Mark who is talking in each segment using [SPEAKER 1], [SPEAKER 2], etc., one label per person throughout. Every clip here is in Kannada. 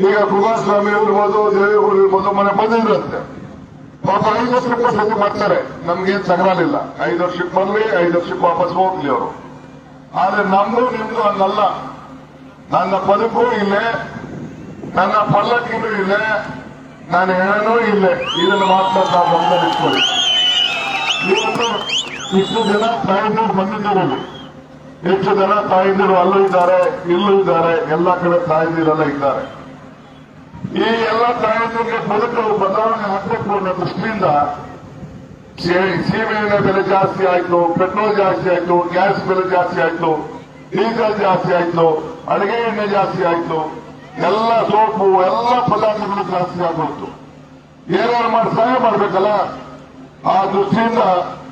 [SPEAKER 1] ಈಗ ಕುಮಾರಸ್ವಾಮಿ ಇರ್ಬೋದು ದೇವೇಗೌಡ ಇರ್ಬೋದು ಮನೆ ಬಂದಿದ್ರಂತೆ ಪಾಪ ಐದು ವರ್ಷಕ್ಕೆ ಸತಿ ಮಾಡ್ತಾರೆ. ನಮ್ಗೇನ್ ಐದು ವರ್ಷಕ್ಕೆ ಬರ್ಲಿ ಐದು ವರ್ಷಕ್ಕೆ ವಾಪಸ್ ಹೋಗ್ಲಿ ಅವರು. ಆದ್ರೆ ನಮ್ದು ನಿಮ್ದು ಹಂಗಲ್ಲ. ನನ್ನ ಬದುಕು ಇಲ್ಲೇ, ನನ್ನ ಪಲ್ಲಕ್ಕಿನೂ ಇಲ್ಲೇ, ನನ್ನ ಹೆಣನೂ ಇಲ್ಲೇ. ಇದನ್ನು ಮಾತ್ರ ನಾವು ಗಮನಿಸ್ಕೊಳ್ಳಿ ಇವತ್ತು ಇಷ್ಟು ಜನ ತಾಯಂದಿರು ಬಂದಿದ್ದೀರಲ್ಲಿ. ಹೆಚ್ಚು ಜನ ತಾಯಂದಿರು ಅಲ್ಲೂ ಇದ್ದಾರೆ, ಇಲ್ಲೂ ಇದ್ದಾರೆ. ಎಲ್ಲ ಕಡೆ ತಾಯಂದಿರೆಲ್ಲ ಇದ್ದಾರೆ. ಈ ಎಲ್ಲ ತಾಯಂದಿರಿಗೆ ಬದುಕಲು ಬದಲಾವಣೆ ಆಗಬೇಕು ಅನ್ನೋ ದೃಷ್ಟಿಯಿಂದ ಸೀಮೆಎಣ್ಣೆ ಬೆಲೆ ಜಾಸ್ತಿ ಆಯ್ತು, ಪೆಟ್ರೋಲ್ ಜಾಸ್ತಿ ಆಯ್ತು, ಗ್ಯಾಸ್ ಬೆಲೆ ಜಾಸ್ತಿ ಆಯ್ತು, ಡೀಸೆಲ್ ಜಾಸ್ತಿ ಆಯ್ತು, ಅಡಿಗೆ ಎಣ್ಣೆ ಜಾಸ್ತಿ ಆಯ್ತು, ಎಲ್ಲ ಸೋಪು, ಎಲ್ಲ ಪದಾರ್ಥಗಳು ಜಾಸ್ತಿ ಆಗೋಯ್ತು ಏನಾದ್ರು ಮಾಡಿ ಸಹಾಯ ಮಾಡ್ಬೇಕಲ್ಲ? ಆ ದೃಷ್ಟಿಯಿಂದ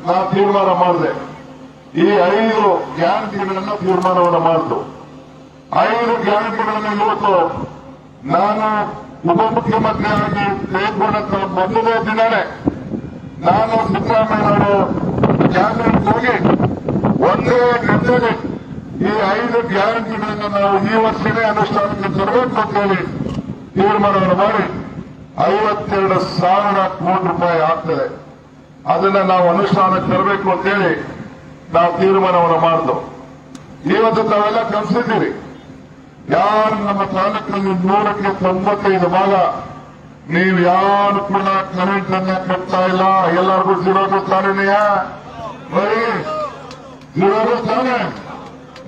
[SPEAKER 1] ನಾನು ತೀರ್ಮಾನ ಮಾಡಿದೆ. ಈ ಐದು ಗ್ಯಾರಂಟಿಗಳನ್ನ ತೀರ್ಮಾನವನ್ನು ಮಾಡಿತು ಐದು ಗ್ಯಾರಂಟಿಗಳನ್ನು ಇವತ್ತು ನಾನು ಉಪಮುಖ್ಯಮಂತ್ರಿಯಾಗಿ ತೆಗೆದುಕೊಂಡಂತ ಮೊದಲನೇ ದಿನವೇ. ನಾನು ಸಿದ್ದರಾಮಯ್ಯನವರು ಕ್ಯಾಬಿನೆಟ್ ಹೋಗಿ ಒಂದೇ ಗಂಟೆಗೆ ಈ ಐದು ಗ್ಯಾರಂಟಿಗಳನ್ನು ನಾವು ಈ ವರ್ಷವೇ ಅನುಷ್ಠಾನಕ್ಕೆ ತರಬೇಕು ಅಂತ ಹೇಳಿ ತೀರ್ಮಾನವನ್ನು ಮಾಡಿ ಐವತ್ತೆರಡು ಸಾವಿರ ಕೋಟಿ ರೂಪಾಯಿ ಆಗ್ತದೆ. ಅದನ್ನ ನಾವು ಅನುಷ್ಠಾನಕ್ಕೆ ತರಬೇಕು ಅಂತೇಳಿ ನಾವು ತೀರ್ಮಾನವನ್ನು ಮಾಡಿದ್ವು ಇವತ್ತು ತಾವೆಲ್ಲ ಕಲಿಸಿದ್ದೀರಿ ಯಾರು ನಮ್ಮ ತಾಲೂಕಿನಲ್ಲಿ ನೂರಕ್ಕೆ ತೊಂಬತ್ತೈದು ಭಾಗ ನೀವು ಯಾರು ಕೂಡ ಕರೆಂಟ್ ಅನ್ನ ಕಟ್ತಾ ಇಲ್ಲ? ಎಲ್ಲರಿಗೂ ಸಿರೋದು ತಾನೇನೆಯ ಬರೀ ಸಿರೋದು ತಾನೆ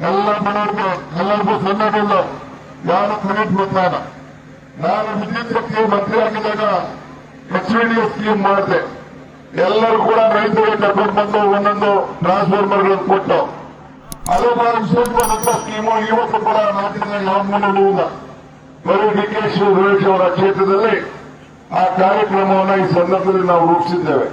[SPEAKER 1] ಎಲ್ಲ ಮನೆಯವ್ರಿಗೆ, ಎಲ್ಲರಿಗೂ ಸಣ್ಣದಿಲ್ಲ ಯಾರು ಕರೆಂಟ್ ಬರ್ತಾ ಇಲ್ಲ? ನಾನು ವಿದ್ಯುತ್ ಶಕ್ತಿ ಮಂತ್ರಿ ಆಗಿದ್ದಾಗ ಎಚ್ ಡಿ ಸ್ಕೀಮ್ ಮಾಡಿದೆ. ಎಲ್ಲರೂ ಕೂಡ ರೈತರಿಗೆ ಕರ್ಕೊಂಡು ಬಂದು ಒಂದೊಂದು ಟ್ರಾನ್ಸ್ಫಾರ್ಮರ್ಗಳನ್ನು ಕೊಟ್ಟು ಬಹಳ ವಿಶೇಷವಾದಂತ ಸ್ಕೀಮು ಇವತ್ತು ಕೂಡ ರಾಜ್ಯದಲ್ಲಿ ಯಾವ ಮೂಲವೂ ಇಲ್ಲ ಬರೀ ಡಿ ಕೆ ಸುರೇಶ್ ಅವರ ಕ್ಷೇತ್ರದಲ್ಲಿ ಆ ಕಾರ್ಯಕ್ರಮವನ್ನು ಈ ಸಂದರ್ಭದಲ್ಲಿ ನಾವು ರೂಪಿಸಿದ್ದೇವೆ.